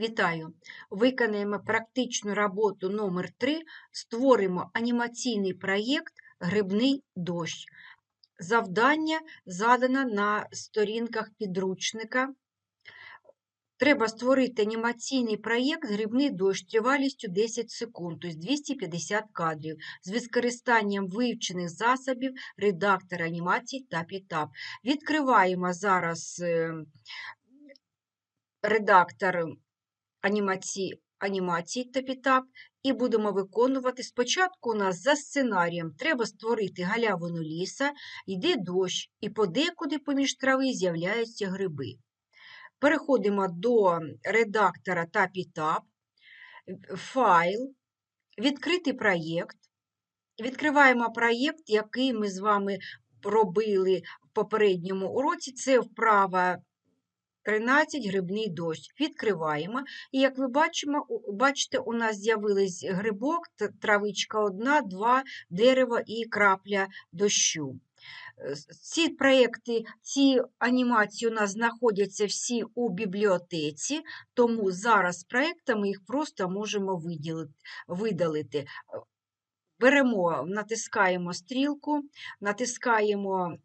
Вітаю! Виконаємо практичну роботу номер 3 Створимо анімаційний проєкт Грибний дощ. Завдання задано на сторінках підручника. Треба створити анімаційний проєкт Грибний дощ тривалістю 10 секунд, тобто 250 кадрів, з використанням вивчених засобів редактора анімацій та підтап. Відкриваємо зараз е, редактор анімації, анімації та підтап і будемо виконувати. Спочатку у нас за сценарієм треба створити галявину ліса, йде дощ, і подекуди поміж трави з'являються гриби. Переходимо до редактора та підтап, файл, відкритий проєкт. Відкриваємо проєкт, який ми з вами робили в попередньому уроці. Це вправа 13 грибний дощ. Відкриваємо. І як ви бачимо, бачите, у нас з'явились грибок, травичка одна, два, дерево і крапля дощу. Е, Ці проекти, ці анімації у нас знаходяться всі у бібліотеці, тому зараз проектами їх просто можемо видалити. Е, Беремо, натискаємо стрілку, натискаємо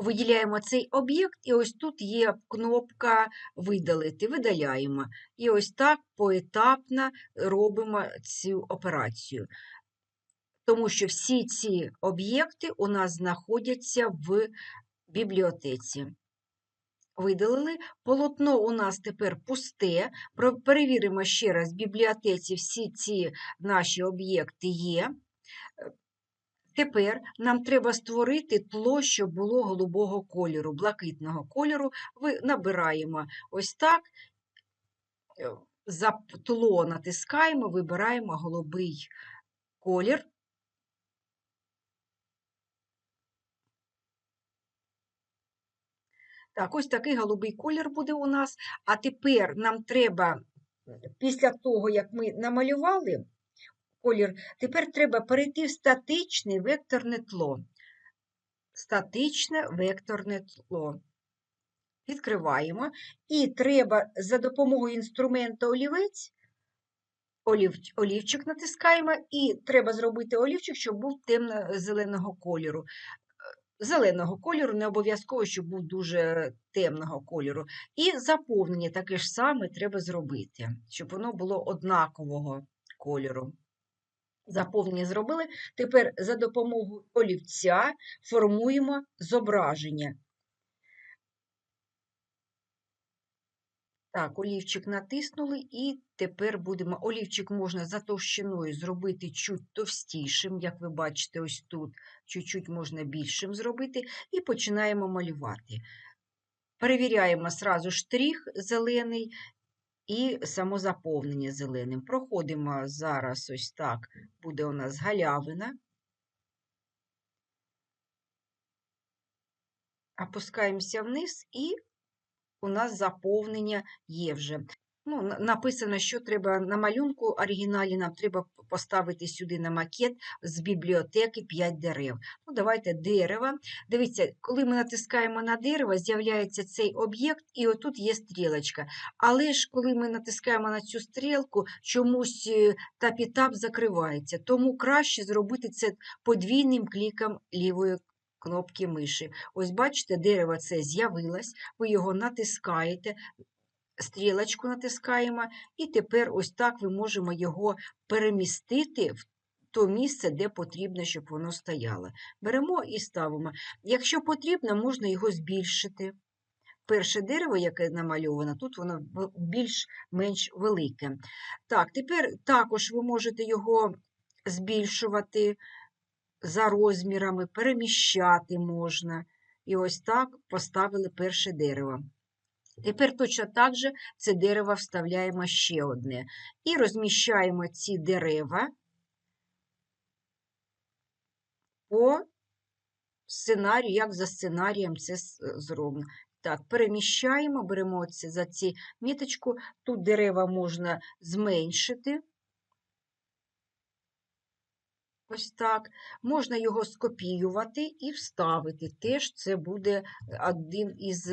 виділяємо цей об'єкт, і ось тут є кнопка Видалити. Видаляємо. І ось так поетапно робимо цю операцію. Тому що всі ці об'єкти у нас знаходяться в бібліотеці. Видалили. Полотно у нас тепер пусте. Перевіримо ще раз, в бібліотеці всі ці наші об'єкти є. Тепер нам треба створити тло, щоб було голубого кольору, блакитного кольору. Ви набираємо ось так, е, за тло натискаємо, вибираємо голубий колір. Так, ось такий голубий колір буде у нас. А тепер нам треба, після того, як ми намалювали колір, тепер треба перейти в статичне векторне тло. Статичне векторне тло. Відкриваємо. І треба за допомогою інструмента олівець, олів, олівчик натискаємо, і треба зробити олівчик, щоб був темно-зеленого кольору. Зеленого кольору, не обов'язково, щоб був дуже темного кольору. І заповнення таке ж саме треба зробити, щоб воно було однакового кольору. Заповнення зробили. Тепер за допомогою олівця формуємо зображення. Так, олівчик натиснули, і тепер будемо. Олівчик можна за товщиною зробити чуть товстішим, як ви бачите, ось тут, чуть-чуть можна більшим зробити, і починаємо малювати. Перевіряємо сразу штрих зелений і самозаповнення зеленим. Проходимо зараз ось так, буде у нас галявина. Опускаємося вниз і у нас заповнення є вже. Ну, написано, що треба на малюнку оригіналі, нам треба поставити сюди на макет з бібліотеки 5 дерев. Ну, давайте дерево. Дивіться, коли ми натискаємо на дерево, з'являється цей об'єкт, і отут є стрілочка. Але ж коли ми натискаємо на цю стрілку, чомусь е, тап-і-тап закривається. Тому краще зробити це подвійним кліком лівої кнопки миші. Ось бачите, дерево це з'явилось, ви його натискаєте, стрілочку натискаємо, і тепер ось так ви можемо його перемістити в то місце, де потрібно, щоб воно стояло. Беремо і ставимо. Якщо потрібно, можна його збільшити. Перше дерево, яке намальовано, тут воно більш-менш велике. Так, тепер також ви можете його збільшувати за розмірами, переміщати можна. І ось так поставили перше дерево. Тепер точно так же це дерево вставляємо ще одне. І розміщаємо ці дерева по сценарію, як за сценарієм це зроблено. Так, переміщаємо, беремо це за ці міточку. Тут дерева можна зменшити. Ось так. Можна його скопіювати і вставити. Теж це буде один із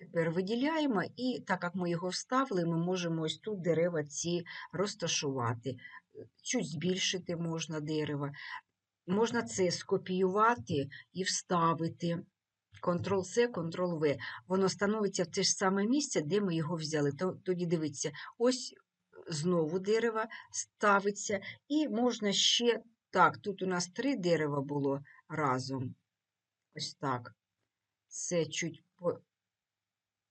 Тепер виділяємо, і так як ми його вставили, ми можемо ось тут дерева ці розташувати. Чуть збільшити можна дерево. Можна це скопіювати і вставити. Ctrl-C, Ctrl-V. Воно становиться в те ж саме місце, де ми його взяли. Тоді дивіться, ось знову дерево ставиться, і можна ще так. Тут у нас три дерева було разом. Ось так. Це чуть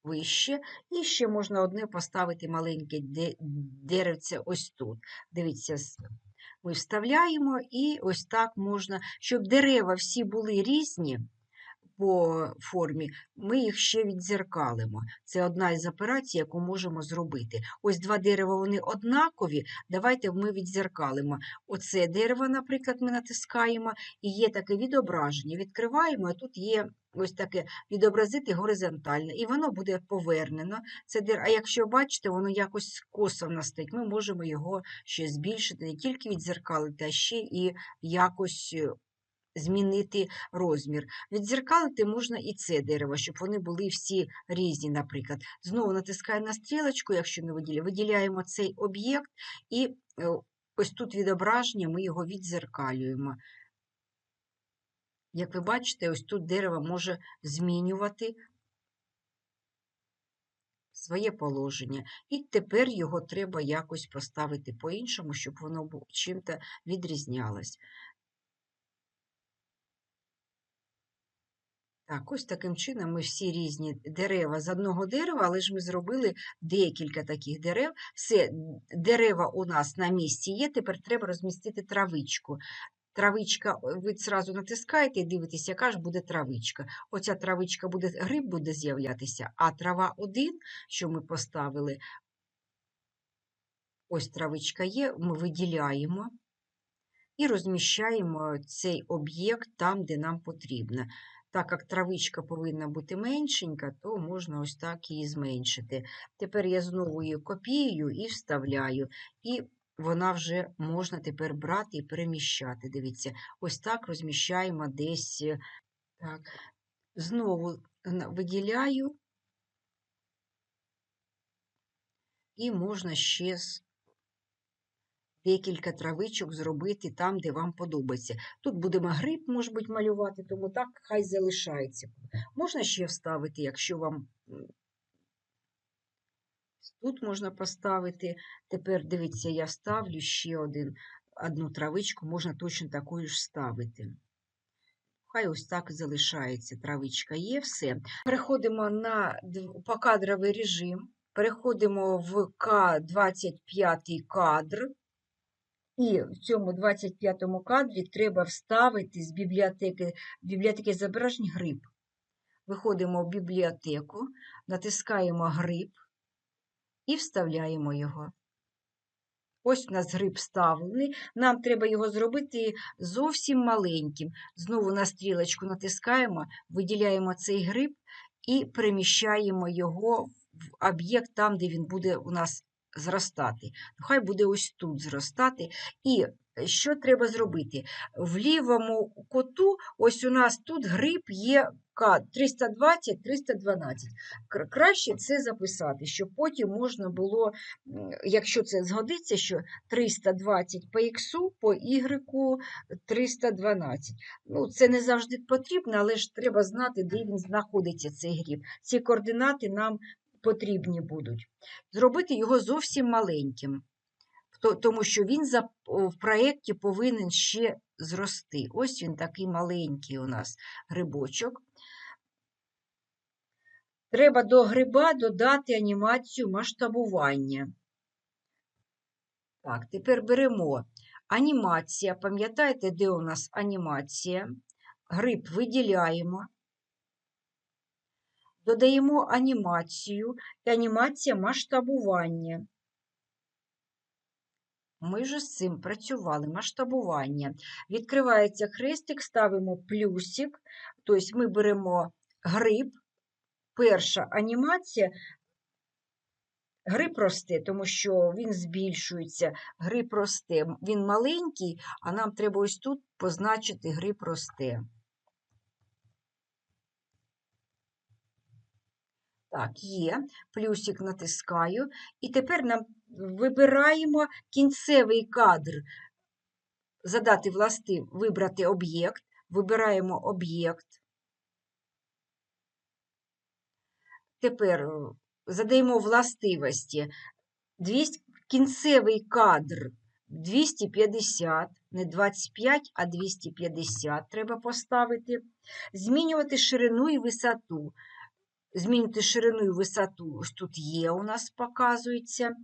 вище. І ще можна одне поставити маленьке де- деревце ось тут. Дивіться, ми вставляємо, і ось так можна, щоб дерева всі були різні по формі, ми їх ще віддзеркалимо. Це одна із операцій, яку можемо зробити. Ось два дерева, вони однакові. Давайте ми віддзеркалимо. Оце дерево, наприклад, ми натискаємо, і є таке відображення. Відкриваємо, а тут є ось таке відобразити горизонтально, і воно буде повернено. Це. А якщо бачите, воно якось косо в нас стоїть, ми можемо його ще збільшити, не тільки віддзеркалити, а ще і якось е, змінити розмір. Віддзеркалити можна і це дерево, щоб вони були всі різні, наприклад. Знову натискаємо на стрілочку, якщо не виділяємо, виділяємо цей об'єкт, і е, ось тут відображення, ми його віддзеркалюємо. Як ви бачите, ось тут дерево може змінювати своє положення. І тепер його треба якось поставити по-іншому, щоб воно чим-то відрізнялось. Так, ось таким чином ми всі різні дерева з одного дерева, але ж ми зробили декілька таких дерев. Все, дерева у нас на місці є, тепер треба розмістити травичку. Травичка, ви зразу натискаєте і дивитесь, яка ж буде травичка. Оця травичка буде, гриб буде з'являтися, а трава один, що ми поставили, ось травичка є, ми виділяємо і розміщаємо цей об'єкт там, де нам потрібно. Так як травичка повинна бути меншенька, то можна ось так її зменшити. Тепер я знову її копіюю і вставляю. І вона вже можна тепер брати і переміщати. Дивіться, ось так розміщаємо десь. е, Так. Знову виділяю. І можна ще декілька травичок зробити там, де вам подобається. Тут будемо гриб, може бути, малювати, тому так хай залишається. Можна ще вставити, якщо вам тут можна поставити. Тепер дивіться, я ставлю ще один, одну травичку, можна точно такою ж ставити. Хай ось так залишається. Травичка є, все. Переходимо на покадровий режим. Переходимо в К25 кадр. І в цьому 25 му кадрі треба вставити з бібліотеки, бібліотеки зображень гриб. Виходимо в бібліотеку, натискаємо гриб і вставляємо його. Ось у нас гриб вставлений. Нам треба його зробити зовсім маленьким. Знову на стрілочку натискаємо, виділяємо цей гриб і переміщаємо його в об'єкт там, де він буде у нас зростати. Хай буде ось тут зростати. І що треба зробити? В лівому куту, ось у нас тут гриб є 320-312. Краще це записати, щоб потім можна було, якщо це згодиться, що 320 по х, по y 312. Ну, це не завжди потрібно, але ж треба знати, де він знаходиться, цей гриб. Ці координати нам потрібні будуть. Зробити його зовсім маленьким, тому що він в проєкті повинен ще зрости. Ось він такий маленький у нас грибочок. Треба до гриба додати анімацію масштабування. Так, тепер беремо анімація. Пам'ятаєте, де у нас анімація? Гриб виділяємо. Додаємо анімацію і анімація масштабування. Ми ж з цим працювали, масштабування. Відкривається хрестик, ставимо плюсик, тобто ми беремо гриб, перша анімація, гриб росте, тому що він збільшується, гриб росте. Він маленький, а нам треба ось тут позначити гриб росте. Так, є. Плюсик натискаю. І тепер нам вибираємо кінцевий кадр. Задати властив, вибрати об'єкт. Вибираємо об'єкт. Тепер е, задаємо властивості. 200, кінцевий кадр 250, не 25, а 250 треба поставити. Змінювати ширину і висоту. Змінити ширину і висоту ось тут є, у нас показується.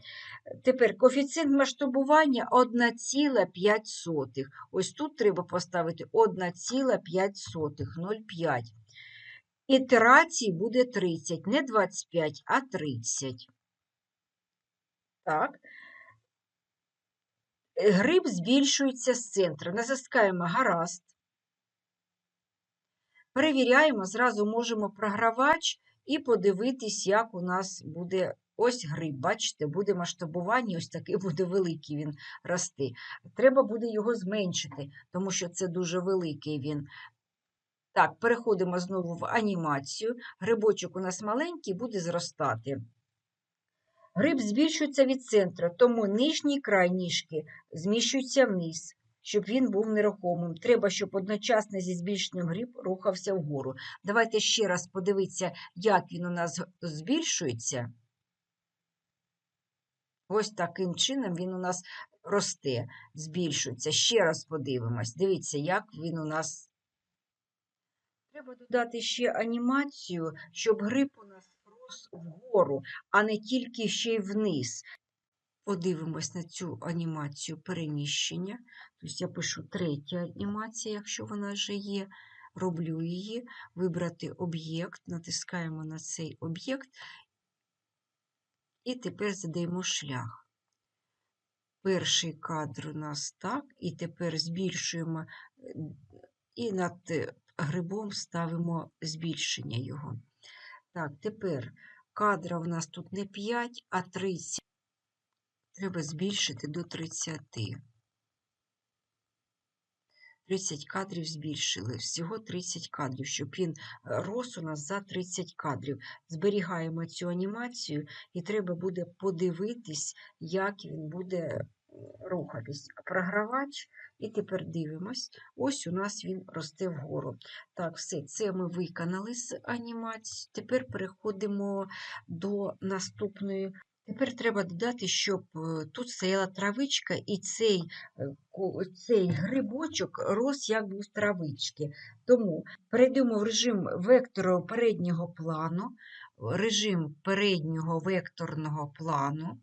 Тепер коефіцієнт масштабування 1,5. Ось тут треба поставити 1,5, 0,5. Ітерацій буде 30, не 25, а 30. Так. Гриб збільшується з центру. Натискаємо гаразд. Перевіряємо, зразу можемо програвач і подивитись, як у нас буде ось гриб. Бачите, буде масштабування, ось такий буде великий він рости. Треба буде його зменшити, тому що це дуже великий він. Так, переходимо знову в анімацію. Грибочок у нас маленький, буде зростати. Гриб збільшується від центру, тому нижній край ніжки зміщується вниз, щоб він був нерухомим. Треба, щоб одночасно зі збільшенням гриб рухався вгору. Давайте ще раз подивитися, як він у нас збільшується. Ось таким чином він у нас росте, збільшується. Ще раз подивимось. Дивіться, як він у нас. Треба додати ще анімацію, щоб гриб у нас рос вгору, а не тільки ще й вниз. Подивимось на цю анімацію переміщення. Тобто я пишу третя анімація, якщо вона вже є. Роблю її, вибрати об'єкт, натискаємо на цей об'єкт, і тепер задаємо шлях. Перший кадр у нас так, і тепер збільшуємо і над грибом ставимо збільшення його. Так, тепер кадра у нас тут не 5, а 30. Треба збільшити до 30. 30 кадрів збільшили. Всього 30 кадрів, щоб він рос у нас за 30 кадрів. Зберігаємо цю анімацію, і треба буде подивитись, як він буде рухатись. Програвач, і тепер дивимось. Ось у нас він росте вгору. Так, все, це ми виконали з анімації. Тепер переходимо до наступної. Тепер треба додати, щоб е, тут стояла травичка, і цей е, цей грибочок рос як був травички. Тому перейдемо в режим вектору переднього плану, режим переднього векторного плану.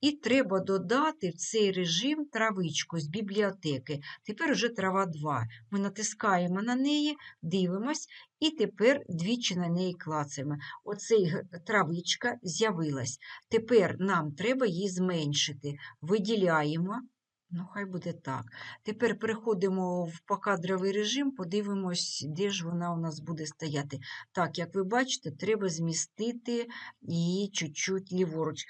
І треба додати в цей режим травичку з бібліотеки. Тепер вже трава 2. Ми натискаємо на неї, дивимось, і тепер двічі на неї клацаємо. Оцей травичка з'явилась. Тепер нам треба її зменшити. Виділяємо. Ну, хай буде так. Тепер переходимо в покадровий режим, подивимось, де ж вона у нас буде стояти. Так, як ви бачите, треба змістити її чуть-чуть ліворуч.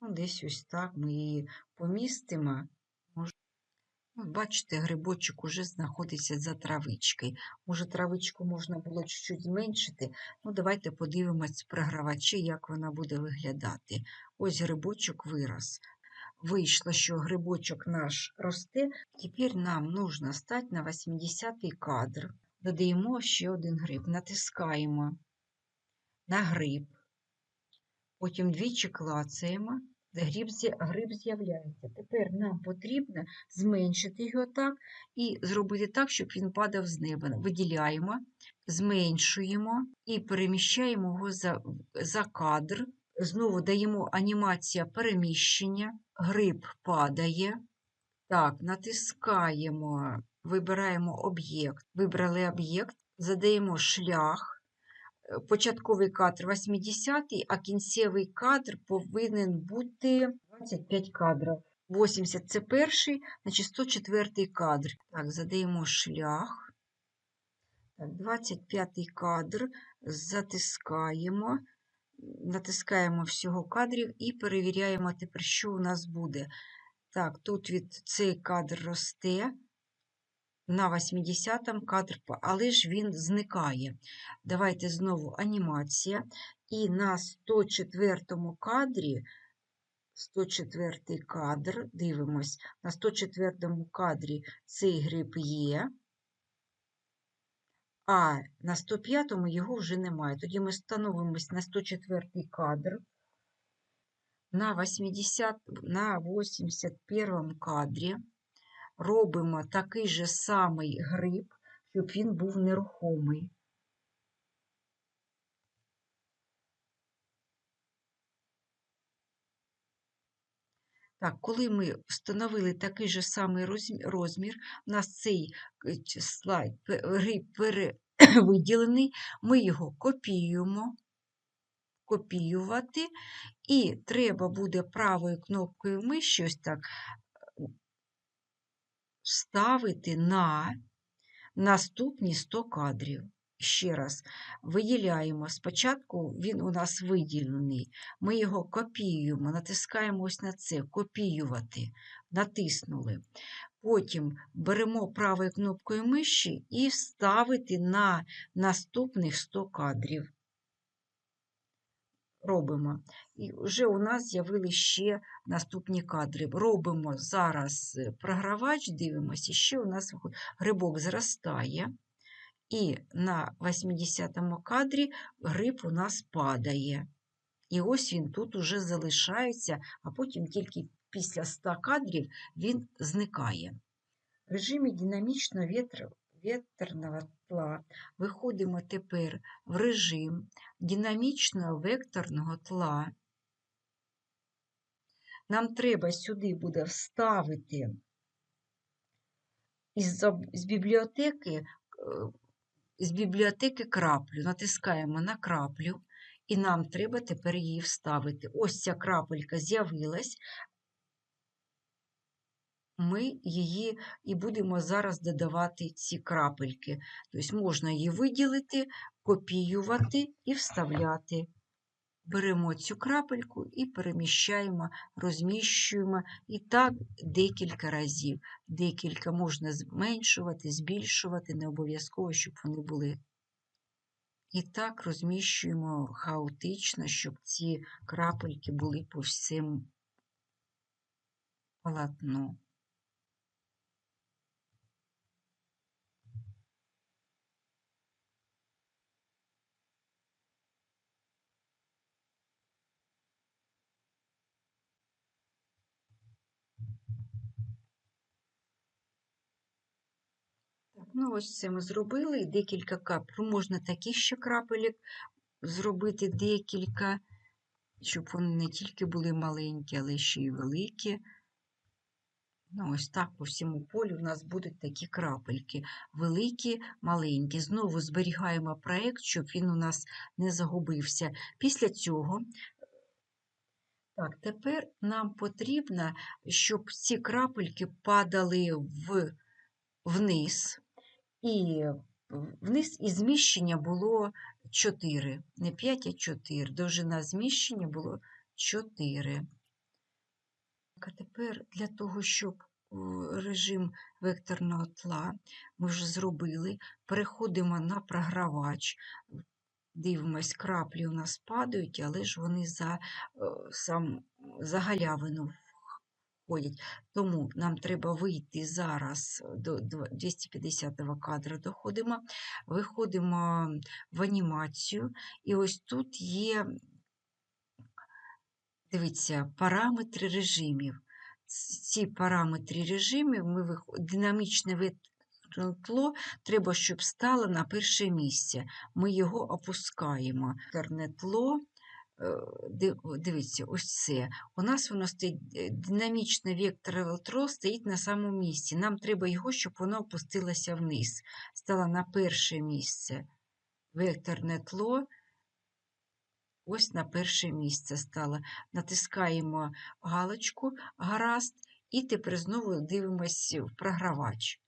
Ну, Десь ось так ми її помістимо. Ну, Бачите, грибочок уже знаходиться за травичкою. Може, травичку можна було чуть-чуть зменшити. Ну, Давайте подивимось програвачі, як вона буде виглядати. Ось грибочок вирос. Вийшло, що грибочок наш росте. Тепер нам потрібно стати на 80-й кадр. Додаємо ще один гриб, натискаємо на гриб. Потім двічі клацаємо, гриб, з'являється. Тепер нам потрібно зменшити його так і зробити так, щоб він падав з неба. Виділяємо, зменшуємо і переміщаємо його за, за кадр. Знову даємо анімація переміщення, гриб падає. Так, натискаємо, вибираємо об'єкт. Вибрали об'єкт, задаємо шлях початковий кадр 80-й, а кінцевий кадр повинен бути 25 кадрів. 80 це перший, значить 104 кадр. Так, задаємо шлях. Так, 25 кадр, затискаємо, натискаємо всього кадрів і перевіряємо тепер, що у нас буде. Так, тут від цей кадр росте. На 80-м кадр, але ж він зникає. Давайте знову анімація. І на 104 кадрі, 104 кадр, дивимось, на 104 кадрі цей гриб є, а на 105-му його вже немає. Тоді ми становимось на 104 кадр. На 80, на 81 кадрі робимо такий же самий гриб, щоб він був нерухомий. Так, коли ми встановили такий же самий розмір, у нас цей е, слайд перевиділений, ми його копіюємо, копіювати, і треба буде правою кнопкою миші ось так вставити на наступні 100 кадрів. Ще раз виділяємо. Спочатку він у нас виділений. Ми його копіюємо, натискаємо ось на це копіювати. Натиснули. Потім беремо правою кнопкою миші і вставити на наступних 100 кадрів. Робимо. І вже у нас з'явилися ще наступні кадри. Робимо зараз е, програвач, дивимося, ще у нас грибок зростає. І на 80-му кадрі гриб у нас падає. І ось він тут уже залишається, а потім тільки після 100 кадрів він зникає. В режимі динамічного вітр, вітерного тла виходимо тепер в режим динамічного векторного тла. Нам треба сюди буде вставити з бібліотеки е, з бібліотеки краплю. Натискаємо на краплю, і нам треба тепер її вставити. Ось ця крапелька з'явилась. Ми її і будемо зараз додавати ці крапельки. Тобто можна її виділити, копіювати і вставляти. Беремо цю крапельку і переміщаємо, розміщуємо. І так декілька разів. Декілька можна зменшувати, збільшувати, не обов'язково, щоб вони були. І так розміщуємо хаотично, щоб ці крапельки були по всьому полотну. Так, ну ось це ми зробили. Декілька капель. Можна таких ще крапелек зробити декілька, щоб вони не тільки були маленькі, але ще й великі. Ну, ось так по всьому полю у нас будуть такі крапельки. Великі, маленькі. Знову зберігаємо проєкт, щоб він у нас не загубився. Після цього. Так, тепер нам потрібно, щоб ці крапельки падали в, вниз, і вниз і зміщення було 4, не 5, а 4. Довжина зміщення було 4. А тепер для того, щоб режим векторного тла ми вже зробили, переходимо на програвач. Дивимось, краплі у нас падають, але ж вони за, сам, за галявину входять. Тому нам треба вийти зараз до дв- 250 кадра доходимо, виходимо в анімацію, і ось тут є, дивіться, параметри режимів. Ці параметри режимів ми вих- динамічне вид тло треба, щоб стало на перше місце. Ми його опускаємо. Векторне тло, дивіться, ось це. У нас воно стоїть, е, динамічне векторове тло стоїть на самому місці. Нам треба його, щоб воно опустилося вниз. Стало на перше місце. Векторне тло. Ось на перше місце стало. Натискаємо галочку гаразд, і тепер знову дивимося в програвач.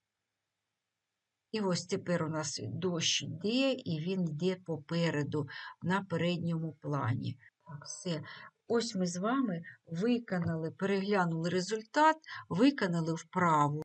І ось тепер у нас дощ йде, і він йде попереду на передньому плані. Все. Ось ми з вами виконали, переглянули результат, виконали вправу.